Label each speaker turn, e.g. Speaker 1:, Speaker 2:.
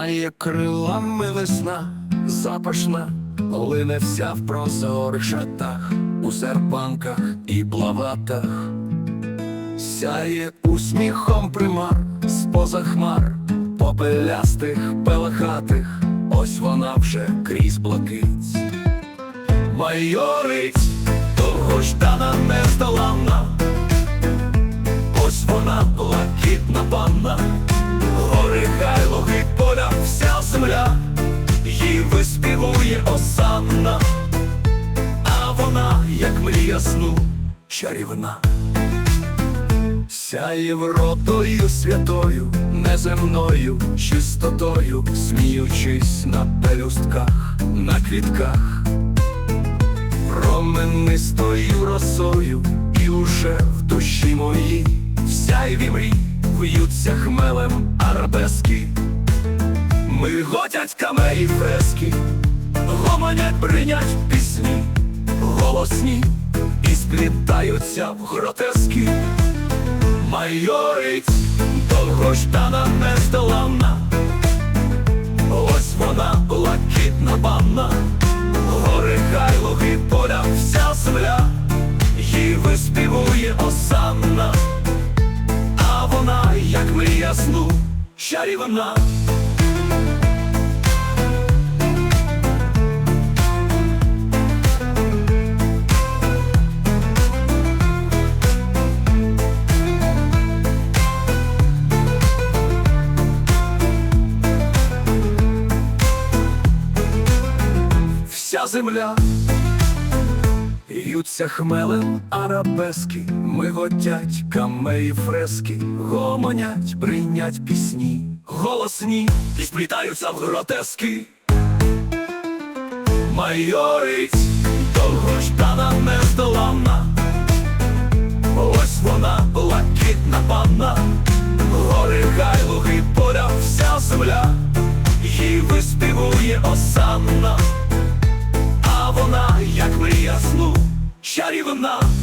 Speaker 1: Має крилами весна, запашна, лине вся в прозорих шатах, у серпанках і плаватах, сяє усміхом примар, з-поза хмар, попелястих, пелехатих, ось вона вже крізь блакить. Майорить, довгождана нездоланна, ось як мрія сну, чарівна, сяє вродою святою, неземною чистотою, сміючись на пелюстках, на квітках, променистою росою, і уже в душі моїй всяйві мрій в'ються хмелем арабески, Миготять камеї фрески, гомонять бринять пісні, голосні сплітаються в гротески. Майорить довгождана нездоланна, ось вона блакитна панна, гори хай луги поля, вся земля, їй виспівує осанна, а вона, як мрія сну, чарівна. Земля Ються хмелем арабески, миготять камеї фрески, гомонять, бринять пісні, голосні і сплітаються в гротески. Майорить довгождана нездоланна, ось вона блакитна панна, гори хай луги поля, вся земля, їй виспівує осанна. А